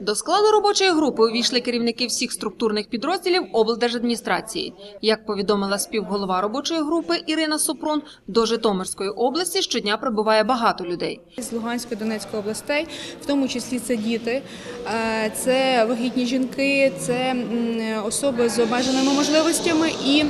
До складу робочої групи увійшли керівники всіх структурних підрозділів облдержадміністрації. Як повідомила співголова робочої групи Ірина Супрун, до Житомирської області щодня прибуває багато людей. З Луганської Донецької областей, в тому числі це діти, е, це вагітні жінки, це особи з обмеженими можливостями і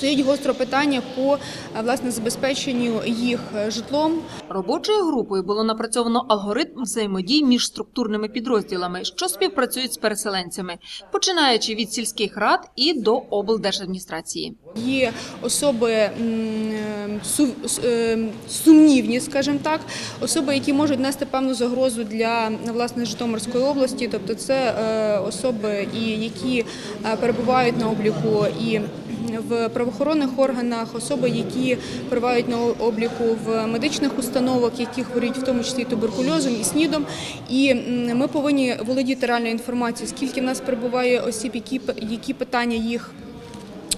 стоїть гостро питання по е, власне забезпеченню їх е, житлом. Робочою групою було напрацьовано алгоритм взаємодій між структурними підрозділами, що співпрацюють з переселенцями, починаючи від сільських рад і до облдержадміністрації. Є особи сумнівні, скажімо так, особи, які можуть нести певну загрозу для власне Житомирської області, тобто це е, особи, які е, перебувають на обліку і в правоохоронних органах, особи, які перебувають на обліку в медичних установах, які хворіють в тому числі туберкульозом і снідом. І ми повинні володіти реальною інформацією, скільки в нас перебуває осіб, які, які питання їх.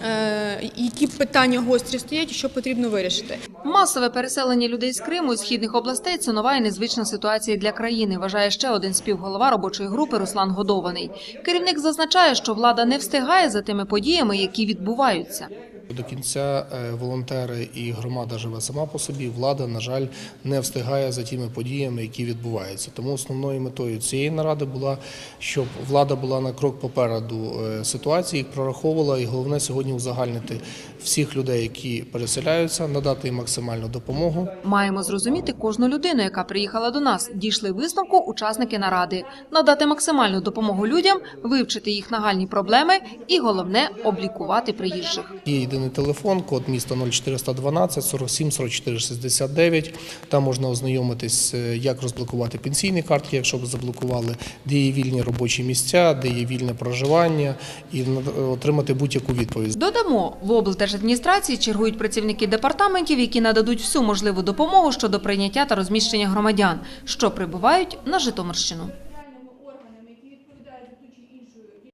Е, Які питання гострі стоять що потрібно вирішити? Масове переселення людей з Криму і східних областей це нова і незвична ситуація для країни. Вважає ще один співголова робочої групи Руслан Годований. Керівник зазначає, що влада не встигає за тими подіями, які відбуваються. До кінця е, волонтери і громада живе сама по собі. Влада, на жаль, не встигає за тими подіями, які відбуваються. Тому основною метою цієї наради була, щоб влада була на крок попереду е, ситуації, прораховувала, і головне сьогодні узагальнити всіх людей, які переселяються, надати їм максимальну допомогу. Маємо зрозуміти кожну людину, яка приїхала до нас. Дійшли висновку учасники наради, надати максимальну допомогу людям, вивчити їх нагальні проблеми і головне облікувати приїжджих. Єдиний телефон, код міста 0412 47 44 69. Там можна ознайомитись, е, як розблокувати пенсійні картки, якщо б заблокували, де є вільні робочі місця, де є вільне проживання, і отримати будь-яку відповідь. Додамо, в облдержадміністрації чергують працівники департаментів, які нададуть всю можливу допомогу щодо прийняття та розміщення громадян, що прибувають на Житомирщину.